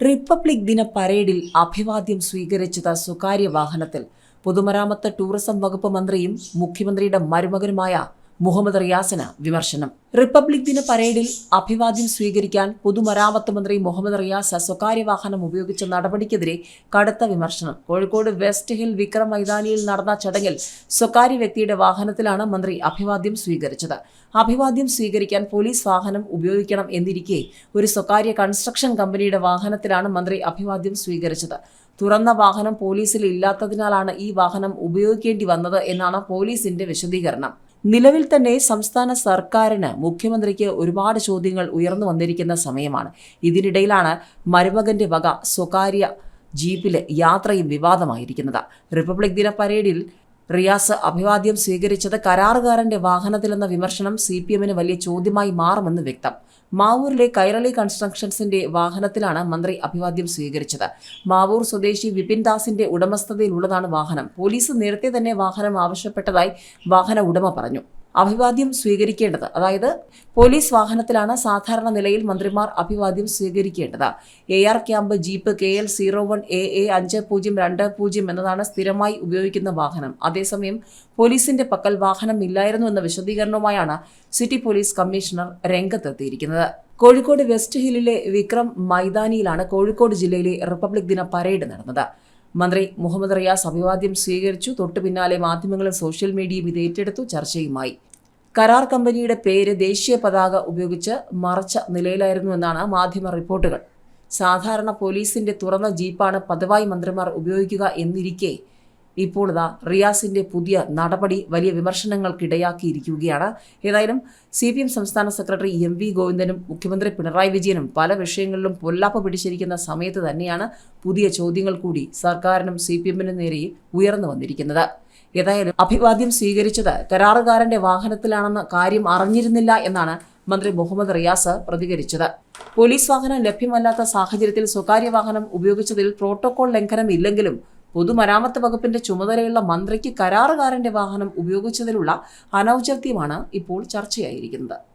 Republic ദിന പരേഡിൽ അഭിവാദ്യം സ്വീകരിച്ചത് സ്വകാര്യ വാഹനത്തിൽ. പൊതുമരാമത്ത് ടൂറിസം വകുപ്പ് മന്ത്രിയും മുഖ്യമന്ത്രിയുടെ മരുമകനുമായ മുഹമ്മദ് റിയാസിന് വിമർശനം. റിപ്പബ്ലിക് ദിന പരേഡിൽ അഭിവാദ്യം സ്വീകരിക്കാൻ പൊതുമരാമത്ത് മന്ത്രി മുഹമ്മദ് റിയാസ് സ്വകാര്യ വാഹനം ഉപയോഗിച്ച നടപടിക്കെതിരെ കടുത്ത വിമർശനം. കോഴിക്കോട് വെസ്റ്റ് ഹിൽ വിക്രം മൈതാനിയിൽ നടന്ന ചടങ്ങിൽ സ്വകാര്യ വ്യക്തിയുടെ വാഹനത്തിലാണ് മന്ത്രി അഭിവാദ്യം സ്വീകരിച്ചത്. അഭിവാദ്യം സ്വീകരിക്കാൻ പോലീസ് വാഹനം ഉപയോഗിക്കണം എന്നിരിക്കെ ഒരു സ്വകാര്യ കൺസ്ട്രക്ഷൻ കമ്പനിയുടെ വാഹനത്തിലാണ് മന്ത്രി അഭിവാദ്യം സ്വീകരിച്ചത്. തുറന്ന വാഹനം പോലീസിൽ ഇല്ലാത്തതിനാലാണ് ഈ വാഹനം ഉപയോഗിക്കേണ്ടി വന്നത് എന്നാണ് പോലീസിന്റെ വിശദീകരണം. നിലവിൽ തന്നെ സംസ്ഥാന സർക്കാരിന് മുഖ്യമന്ത്രിക്ക് ഒരുപാട് ചോദ്യങ്ങൾ ഉയർന്നു വന്നിരിക്കുന്ന സമയമാണ്. ഇതിനിടയിലാണ് മരുമകന്റെ വക സ്വകാര്യ ജീപ്പിലെ യാത്രയും വിവാദമായിരിക്കുന്നത്. റിപ്പബ്ലിക് ദിന പരേഡിൽ റിയാസ് അഭിവാദ്യം സ്വീകരിച്ചത് കരാറുകാരന്റെ വാഹനത്തിലെന്ന വിമർശനം സി പി എമ്മിന് വലിയ ചോദ്യമായി മാറുമെന്ന് വ്യക്തം. മാവൂരിലെ കൈരളി കൺസ്ട്രക്ഷൻസിന്റെ വാഹനത്തിലാണ് മന്ത്രി അഭിവാദ്യം സ്വീകരിച്ചത്. മാവൂർ സ്വദേശി വിപിൻ ദാസിന്റെ ഉടമസ്ഥതയിലുള്ളതാണ് വാഹനം. പോലീസ് നേരത്തെ തന്നെ വാഹനം ആവശ്യപ്പെട്ടതായി വാഹന ഉടമ പറഞ്ഞു. അഭിവാദ്യം സ്വീകരിക്കേണ്ടത്. അതായത് പോലീസ് വാഹനത്തിലാണ് സാധാരണ നിലയിൽ മന്ത്രിമാർ അഭിവാദ്യം സ്വീകരിക്കേണ്ടത്. A R camp jeep K L zero one A A അഞ്ച് പൂജ്യം രണ്ട് പൂജ്യം എന്നതാണ് സ്ഥിരമായി ഉപയോഗിക്കുന്ന വാഹനം. അതേസമയം പോലീസിന്റെ പക്കൽ വാഹനം ഇല്ലായിരുന്നു എന്ന വിശദീകരണവുമായാണ് സിറ്റി പോലീസ് കമ്മീഷണർ രംഗത്തെത്തിയിരിക്കുന്നത്. കോഴിക്കോട് വെസ്റ്റ് ഹില്ലിലെ വിക്രം മൈതാനിയിലാണ് കോഴിക്കോട് ജില്ലയിലെ റിപ്പബ്ലിക് ദിന പരേഡ് നടന്നത്. മന്ത്രി മുഹമ്മദ് റിയാസ് അഭിവാദ്യം സ്വീകരിച്ചു. തൊട്ടു പിന്നാലെ മാധ്യമങ്ങളും സോഷ്യൽ മീഡിയയും ഇത് ഏറ്റെടുത്തു. ചർച്ചയുമായി. കരാർ കമ്പനിയുടെ പേര് ദേശീയ പതാക ഉപയോഗിച്ച് മറച്ച നിലയിലായിരുന്നു എന്നാണ് മാധ്യമ റിപ്പോർട്ടുകൾ. സാധാരണ പോലീസിന്റെ തുറന്ന ജീപ്പാണ് പതിവായി മന്ത്രിമാർ ഉപയോഗിക്കുക എന്നിരിക്കെ ഇപ്പോൾ ഇതാ റിയാസിന്റെ പുതിയ നടപടി വലിയ വിമർശനങ്ങൾക്കിടയാക്കിയിരിക്കുകയാണ്. ഏതായാലും സി പി എം സംസ്ഥാന സെക്രട്ടറി എം വി ഗോവിന്ദനും മുഖ്യമന്ത്രി പിണറായി വിജയനും പല വിഷയങ്ങളിലും പൊല്ലാപ്പ് പിടിച്ചിരിക്കുന്ന സമയത്ത് തന്നെയാണ് പുതിയ ചോദ്യങ്ങൾ കൂടി സർക്കാരിനും സി പി എമ്മിനും നേരെ ഉയർന്നു വന്നിരിക്കുന്നത്. ഏതായാലും അഭിവാദ്യം സ്വീകരിച്ചത് കരാറുകാരന്റെ വാഹനത്തിലാണെന്ന കാര്യം അറിഞ്ഞിരുന്നില്ല എന്നാണ് മന്ത്രി മുഹമ്മദ് റിയാസ് പ്രതികരിച്ചത്. പോലീസ് വാഹനം ലഭ്യമല്ലാത്ത സാഹചര്യത്തിൽ സ്വകാര്യ വാഹനം ഉപയോഗിച്ചതിൽ പ്രോട്ടോകോൾ ലംഘനം ഇല്ലെങ്കിലും പൊതുമരാമത്ത് വകുപ്പിന്റെ ചുമതലയുള്ള മന്ത്രിക്ക് കരാറുകാരന്റെ വാഹനം ഉപയോഗിച്ചതിലുള്ള അനൗചിത്യമാണ് ഇപ്പോൾ ചർച്ചയായിരിക്കുന്നത്.